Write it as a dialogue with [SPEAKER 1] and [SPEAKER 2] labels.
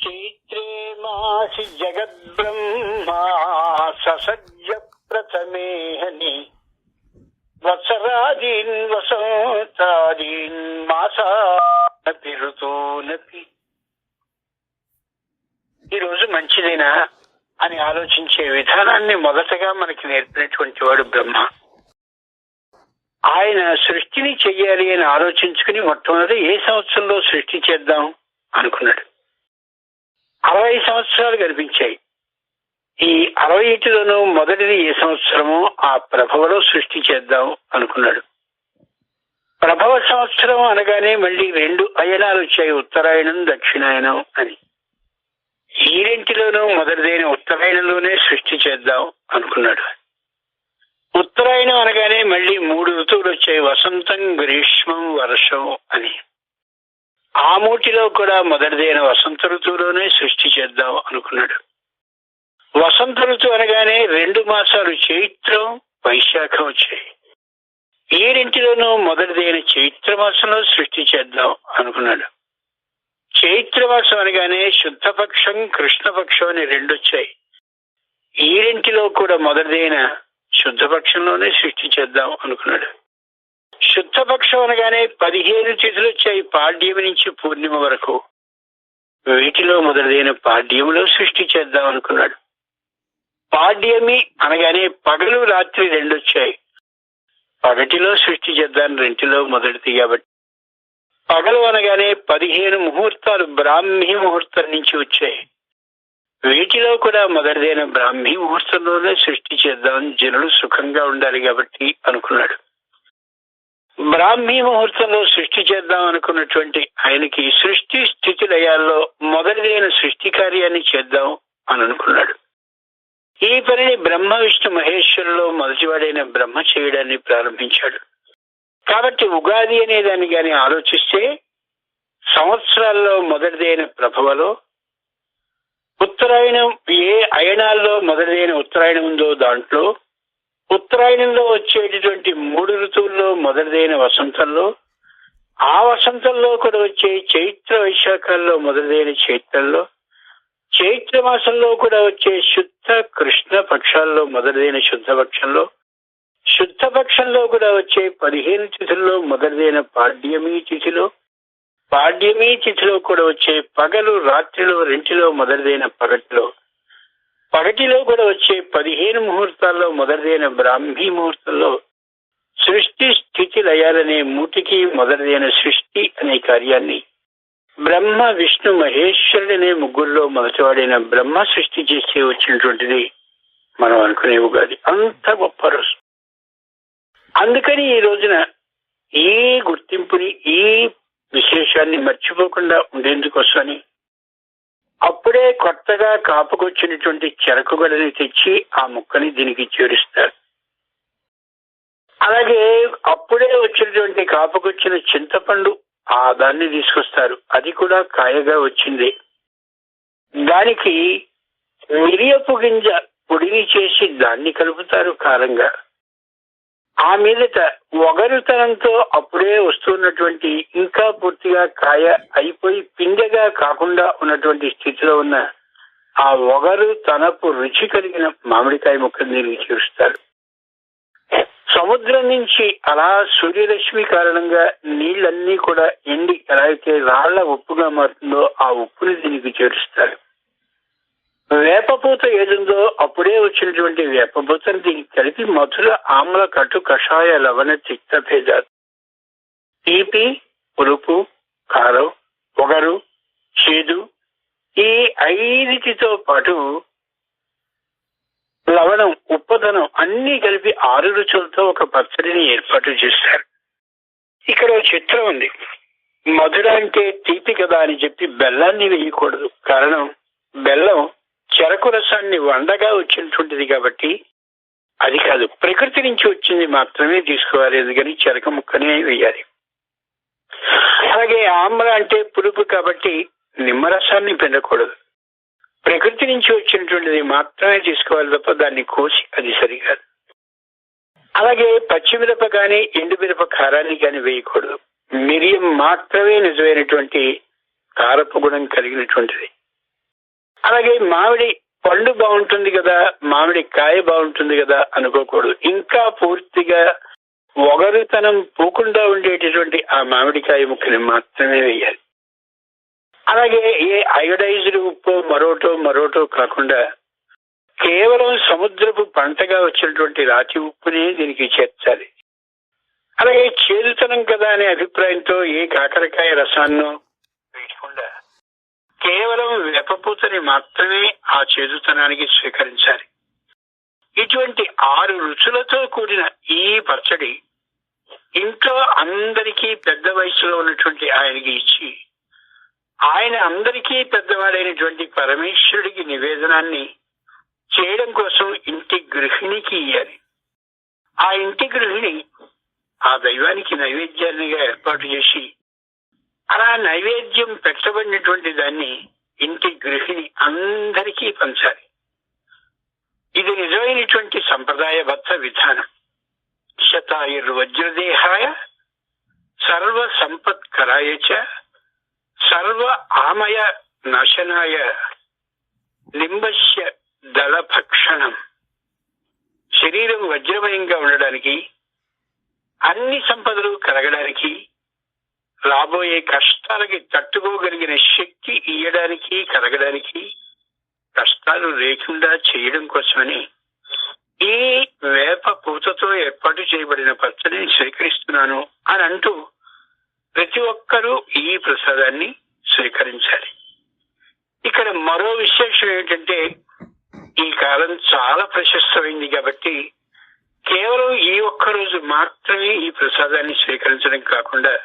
[SPEAKER 1] చైత్రే మాసి జగద్బ్రహ్మా ససజ్జ ప్రథమేహని వత్సరాదీన్ వసంతాదీన్ మాసానపి ఋతూనపి ఈ రోజు మంచిదేనా అని ఆలోచించే విధానాన్ని మొదటగా మనకి నేర్పినటువంటి వాడు బ్రహ్మ. ఆయన సృష్టిని చెయ్యాలి అని ఆలోచించుకుని మొట్టమొదటి ఏ సంవత్సరంలో సృష్టి చేద్దాం అనుకున్నాడు? అరవై సంవత్సరాలు కనిపించాయి ఈ అరవై ఇంటిలోనూ మొదటిది ఏ సంవత్సరమో ఆ ప్రభవలో సృష్టి చేద్దాం అనుకున్నాడు. ప్రభవ సంవత్సరం అనగానే మళ్ళీ రెండు అయనాలు వచ్చాయి ఉత్తరాయణం దక్షిణాయనం అని. ఈ రెంటిలోనూ మొదటిదైన ఉత్తరాయణంలోనే సృష్టి చేద్దాం అనుకున్నాడు. ఉత్తరాయణం అనగానే మళ్ళీ మూడు ఋతువులు వచ్చాయి వసంతం గ్రీష్మం వర్షం అని. ఆ మూటిలో కూడా మొదటిదైన వసంత ఋతువులోనే సృష్టి చేద్దాం అనుకున్నాడు. వసంత ఋతువు అనగానే రెండు మాసాలు చైత్రం వైశాఖం వచ్చాయి. ఈ రెంటిలోనూ మొదటిదైన చైత్ర మాసంలో సృష్టి చేద్దాం అనుకున్నాడు. చైత్ర మాసం అనగానే శుద్ధపక్షం కృష్ణపక్షం అని రెండు వచ్చాయి ఈ రెంటిలో కూడా మొదటిదైన శుద్ధపక్షంలోనే సృష్టి చేద్దాం అనుకున్నాడు. శుద్ధపక్షం అనగానే పదిహేను తిథులు వచ్చాయి పాడ్యం నుంచి పూర్ణిమ వరకు. వీటిలో మొదటిదైన పాడ్యంలో సృష్టి చేద్దాం అనుకున్నాడు. పాడ్యమి అనగానే పగలు రాత్రి రెండు వచ్చాయి పగటిలో సృష్టి చేద్దాం రెంటిలో మొదటిది కాబట్టి. పగలు అనగానే పదిహేను ముహూర్తాలు బ్రాహ్మీ ముహూర్తం నుంచి వచ్చాయి. వీటిలో కూడా మొదటిదైన బ్రాహ్మీ ముహూర్తంలోనే సృష్టి చేద్దాం జనులు సుఖంగా ఉండాలి కాబట్టి అనుకున్నాడు. బ్రాహ్మీ ముహూర్తంలో సృష్టి చేద్దాం అనుకున్నటువంటి ఆయనకి సృష్టి స్థితి లయాల్లో మొదటిదైన సృష్టి కార్యాన్ని చేద్దాం అని అనుకున్నాడు. ఈ పనిని బ్రహ్మ విష్ణు మహేశ్వరులో మొదటివాడైన బ్రహ్మ చేయడాన్ని ప్రారంభించాడు. కాబట్టి ఉగాది అనే దాన్ని కానీ ఆలోచిస్తే సంవత్సరాల్లో మొదటిదైన ప్రభవలో ఉత్తరాయణం ఏ అయనాల్లో మొదటిదైన ఉత్తరాయణం ఉందో దాంట్లో ఉత్తరాయణంలో వచ్చేటటువంటి మూడు ఋతువుల్లో మొదటిదైన వసంతంలో ఆ వసంతంలో కూడా వచ్చే చైత్ర వైశాఖాల్లో మొదలైన చైత్రంలో చైత్ర మాసంలో కూడా వచ్చే శుద్ధ కృష్ణ పక్షాల్లో మొదలైన శుద్ధ పక్షంలో శుద్ధ పక్షంలో కూడా వచ్చే పదిహేను తిథుల్లో మొదటిదైన పాడ్యమి తిథిలో పాడ్యమి తిథిలో కూడా వచ్చే పగలు రాత్రిలో రెంటిలో మొదటిదైన పగటిలో పగటిలో కూడా వచ్చే పదిహేను ముహూర్తాల్లో మొదటిదైన బ్రాహ్మీ ముహూర్తంలో సృష్టి స్థితి లయాలనే మూటికి మొదటిదైన సృష్టి అనే కార్యాన్ని బ్రహ్మ విష్ణు మహేశ్వరుడనే ముగ్గురులో మొదటివాడైన బ్రహ్మ సృష్టి చేస్తే వచ్చినటువంటిది మనం అనుకునే ఉగాది అంత గొప్ప రోజు. అందుకని ఈ రోజున ఈ గుర్తింపుని ఈ విశేషాన్ని మర్చిపోకుండా ఉండేందుకోసమని అప్పుడే కొత్తగా కాపుకొచ్చినటువంటి చెరకుగడని తెచ్చి ఆ ముక్కని దీనికి చేరుస్తారు. అలాగే అప్పుడే వచ్చినటువంటి కాపుకొచ్చిన చింతపండు ఆ దాన్ని తీసుకొస్తారు. అది కూడా కాయగా వచ్చింది. దానికి మిరియపు గింజ పొడిని చేసి దాన్ని కలుపుతారు కారంగా. ఆ మీదట ఒగరుతనంతో అప్పుడే వస్తున్నటువంటి ఇంకా పూర్తిగా కాయ అయిపోయి పిండెగా కాకుండా ఉన్నటువంటి స్థితిలో ఉన్న ఆ ఒగరు తనకు రుచి కలిగిన మామిడికాయ ముక్కలు దీనికి చేరుస్తారు సముద్రం నుంచి అలా సూర్యరశ్మి కారణంగా నీళ్ళన్నీ కూడా ఎండి ఎలా అయితే రాళ్ళ ఉప్పుగా మారుతుందో ఆ ఉప్పుని దీనికి చేరుస్తారు. వేపపూత ఏదుందో అప్పుడే వచ్చినటువంటి వేపపూతను దీనికి కలిపి మధుర ఆమ్ల కటు కషాయ లవణ తిక్త భేదాలు. తీపి పులుపు కారం పొగరు చేదు ఈ ఐదిటితో పాటు లవణం ఉప్పదనం అన్ని కలిపి ఆరు రుచులతో ఒక పచ్చడిని ఏర్పాటు చేస్తారు ఇక్కడ ఒక చిత్రం ఉంది. మధుర అంటే తీపి కదా అని చెప్పి బెల్లాన్ని వేయకూడదు. కారణం బెల్లం చెరకు రసాన్ని వండగా వచ్చినటువంటిది కాబట్టి అది కాదు ప్రకృతి నుంచి వచ్చింది మాత్రమే తీసుకోవాలి. ఎందుకని? చెరక ముక్కనే వేయాలి. అలాగే ఆమ్ర అంటే పులుపు కాబట్టి నిమ్మరసాన్ని పిండకూడదు. ప్రకృతి నుంచి వచ్చినటువంటిది మాత్రమే తీసుకోవాలి తప్ప దాన్ని కోసి అది సరికాదు. అలాగే పచ్చిమిరప కానీ ఎండుమిరప కారాన్ని కానీ వేయకూడదు. మిరియం మాత్రమే నిజమైనటువంటి కారపు గుణం కలిగినటువంటిది. అలాగే మామిడి పండు బాగుంటుంది కదా మామిడి కాయ బాగుంటుంది కదా అనుకోకూడదు. ఇంకా పూర్తిగా ఒగరుతనం పోకుండా ఉండేటటువంటి ఆ మామిడికాయ ముక్కని మాత్రమే వేయాలి. అలాగే ఏ అయోడైజ్డ్ ఉప్పు మరోటో మరోటో కాకుండా కేవలం సముద్రపు పంటగా వచ్చినటువంటి రాతి ఉప్పుని దీనికి చేర్చాలి. అలాగే చేదుతనం కదా అనే అభిప్రాయంతో ఏ కాకరకాయ రసాన్నో కేవలం వెపపూతని మాత్రమే ఆ చేదుతనానికి స్వీకరించాలి. ఇటువంటి ఆరు రుచులతో కూడిన ఈ పచ్చడి ఇంట్లో అందరికీ పెద్ద వయసులో ఉన్నటువంటి ఆయనకి ఇచ్చి ఆయన అందరికీ పెద్దవాడైనటువంటి పరమేశ్వరుడికి నివేదనాన్ని చేయడం కోసం ఇంటి గృహిణికి ఇయ్యాలి. ఆ ఇంటి గృహిణి ఆ దైవానికి నైవేద్యాన్నిగా ఏర్పాటు చేసి అలా నైవేద్యం పెట్టబడినటువంటి దాన్ని ఇంటి గృహిణి అందరికీ పంచాలి. ఇది నిజమైనటువంటి సంప్రదాయబద్ధ విధానం. శతాయుర్వజ్రదేహాయ సర్వ సంపత్కరాయ చ సర్వ ఆమయ నాశనాయ లింబస్య దళ భక్షణం శరీరం వజ్రమయంగా ఉండడానికి అన్ని సంపదలు కలగడానికి రాబోయే కష్టాలకి తట్టుకోగలిగిన శక్తి ఇయ్యడానికి కలగడానికి కష్టాలు లేకుండా చేయడం కోసమని ఈ వేప పూతతో ఏర్పాటు చేయబడిన పచ్చడిని స్వీకరిస్తున్నాను అని అంటూ ప్రతి ఒక్కరూ ఈ ప్రసాదాన్ని స్వీకరించాలి. ఇక్కడ మరో విశేషం ఏంటంటే ఈ కాలం చాలా ప్రశస్తమైంది కాబట్టి కేవలం ఈ ఒక్క రోజు మాత్రమే ఈ ప్రసాదాన్ని స్వీకరించడం కాకుండా